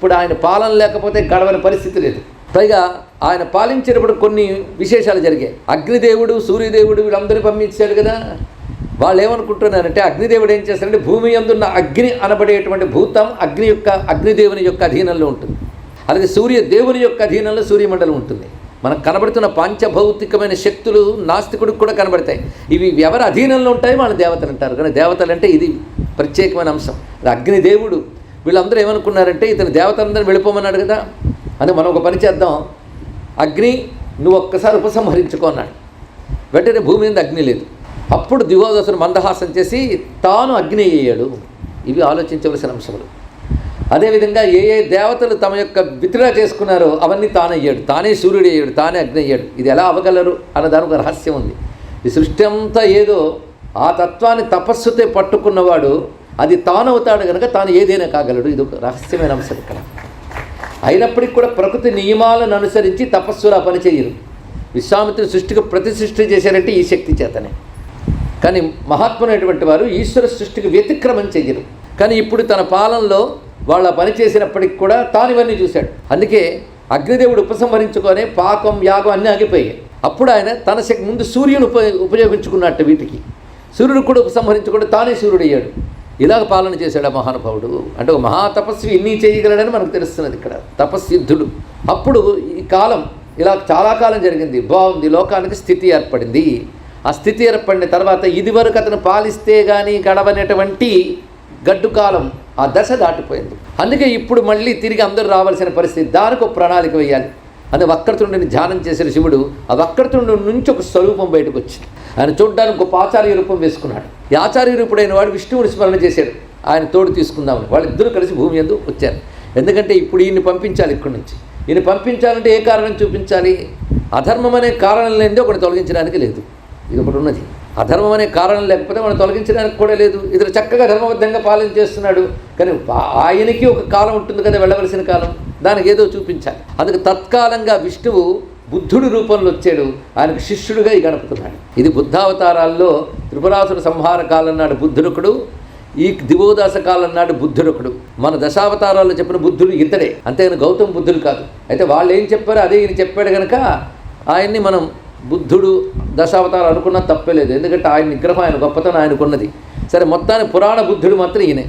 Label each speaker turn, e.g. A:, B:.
A: ఇప్పుడు ఆయన పాలన లేకపోతే గడవని పరిస్థితి లేదు. పైగా ఆయన పాలించేటప్పుడు కొన్ని విశేషాలు జరిగాయి. అగ్నిదేవుడు సూర్యదేవుడు వీళ్ళందరినీ పంపించాడు కదా. వాళ్ళు ఏమనుకుంటున్నారంటే అగ్నిదేవుడు ఏం చేస్తారంటే భూమి ఎందున్న అగ్ని అనబడేటువంటి భూతం అగ్ని యొక్క అగ్నిదేవుని యొక్క అధీనంలో ఉంటుంది. అలాగే సూర్య దేవుని యొక్క అధీనంలో సూర్యమండలం ఉంటుంది. మనకు కనబడుతున్న పంచభౌతికమైన శక్తులు నాస్తికుడికి కూడా కనబడతాయి. ఇవి ఎవరి అధీనంలో ఉంటాయి వాళ్ళ దేవతలు అంటారు. కానీ దేవతలు అంటే ఇది ప్రత్యేకమైన అంశం. అగ్నిదేవుడు వీళ్ళందరూ ఏమనుకున్నారంటే ఇతను దేవతలందరూ వెళ్ళిపోమన్నాడు కదా అని మనం ఒక పని చేద్దాం. అగ్ని నువ్వు ఒక్కసారి ఉపసంహరించుకో అన్నాడు. వెంటనే భూమి మీద అగ్ని లేదు. అప్పుడు దివోదసుడు మందహాసం చేసి తాను అగ్ని అయ్యాడు. ఇవి ఆలోచించవలసిన అంశములు. అదేవిధంగా ఏ ఏ దేవతలు తమ యొక్క విత్డ్రా చేసుకున్నారో అవన్నీ తానయ్యాడు తానే సూర్యుడు అయ్యాడు తానే అగ్ని అయ్యాడు. ఇది ఎలా అవ్వగలరు అన్నదానికి ఒక రహస్యం ఉంది. ఈ సృష్టి అంతా ఏదో ఆ తత్వాన్ని తపస్సుతో పట్టుకున్నవాడు అది తానవుతాడు కనుక తాను ఏదైనా కాగలడు. ఇది ఒక రహస్యమైన అంశం ఇక్కడ. అయినప్పటికీ కూడా ప్రకృతి నియమాలను అనుసరించి తపస్సులా పనిచేయరు పని చేయరు. సృష్టికి ప్రతి సృష్టి చేశారంటే ఈ శక్తి చేతనే. కానీ మహాత్మునైనటువంటి వారు ఈశ్వర సృష్టికి వ్యతిక్రమం చెయ్యరు. కానీ ఇప్పుడు తన పాలనలో వాళ్ళ పని చేసినప్పటికి కూడా తాను ఇవన్నీ చూశాడు. అందుకే అగ్నిదేవుడు ఉపసంహరించుకొని పాకం యాగం అన్నీ ఆగిపోయాయి. అప్పుడు ఆయన తన శక్తి ముందు సూర్యుని ఉప ఉపయోగించుకున్నట్టు వీటికి. సూర్యుడు కూడా ఉపసంహరించుకుంటే తానే సూర్యుడు అయ్యాడు. ఇలాగ పాలన చేశాడు ఆ మహానుభావుడు. అంటే ఒక మహాతపస్వి ఇన్ని చేయగలడని మనకు తెలుస్తున్నది ఇక్కడ. తపస్సిద్ధుడు అప్పుడు ఈ కాలం ఇలా చాలా కాలం జరిగింది. బాగుంది లోకానికి స్థితి ఏర్పడింది. ఆ స్థితి ఏర్పడిన తర్వాత ఇదివరకు అతను పాలిస్తే కానీ గడవనేటువంటి గడ్డు కాలం ఆ దశ దాటిపోయింది. అందుకే ఇప్పుడు మళ్ళీ తిరిగి అందరూ రావాల్సిన పరిస్థితి దానికి ఒక ప్రణాళిక వేయాలి. అని వక్రతుండిని ధ్యానం చేసిన శివుడు ఆ వక్రతుండు నుంచి ఒక స్వరూపం బయటకు వచ్చింది. ఆయన చూడడానికి ఒక ఆచార్య రూపం వేసుకున్నాడు. ఈ ఆచార్య రూపుడైన వాడు విష్ణువుని స్మరణ చేశాడు. ఆయన తోడు తీసుకుందామని. వాళ్ళిద్దరూ కలిసి భూమి ఎందు వచ్చారు. ఎందుకంటే ఇప్పుడు ఈయన్ని పంపించాలి ఇక్కడి నుంచి. ఈయన పంపించాలంటే ఏ కారణం చూపించాలి? అధర్మం అనే కారణం లేనిదే ఒకటి తొలగించడానికి లేదు. ఇది ఒకటి ఉన్నది. అధర్మం అనే కారణం లేకపోతే మనం తొలగించడానికి కూడా లేదు. ఇతను చక్కగా ధర్మబద్ధంగా పాలన చేస్తున్నాడు. కానీ ఆయనకి ఒక కాలం ఉంటుంది కదా వెళ్ళవలసిన కాలం. దానికి ఏదో చూపించాలి. అందుకు తత్కాలంగా విష్ణువు బుద్ధుడి రూపంలో వచ్చాడు. ఆయనకు శిష్యుడుగా ఈ గణపతున్నాడు ఇది బుద్ధావతారాల్లో త్రిపురాసుర సంహార కాలం నాడు బుద్ధుడొకడు ఈ దివోదాస కాలం నాడు బుద్ధుడొకడు. మన దశావతారాల్లో చెప్పిన బుద్ధుడు ఇతడే. అంతేగాని గౌతమ బుద్ధుడు కాదు. అయితే వాళ్ళు ఏం చెప్పారో అదే ఈయన చెప్పాడు కనుక ఆయన్ని మనం బుద్ధుడు దశావతారం అనుకున్నా తప్పలేదు ఎందుకంటే ఆయన నిగ్రహం ఆయన గొప్పతనం ఆయనకున్నది. సరే మొత్తాన్ని పురాణ బుద్ధుడు మాత్రం ఈయనే.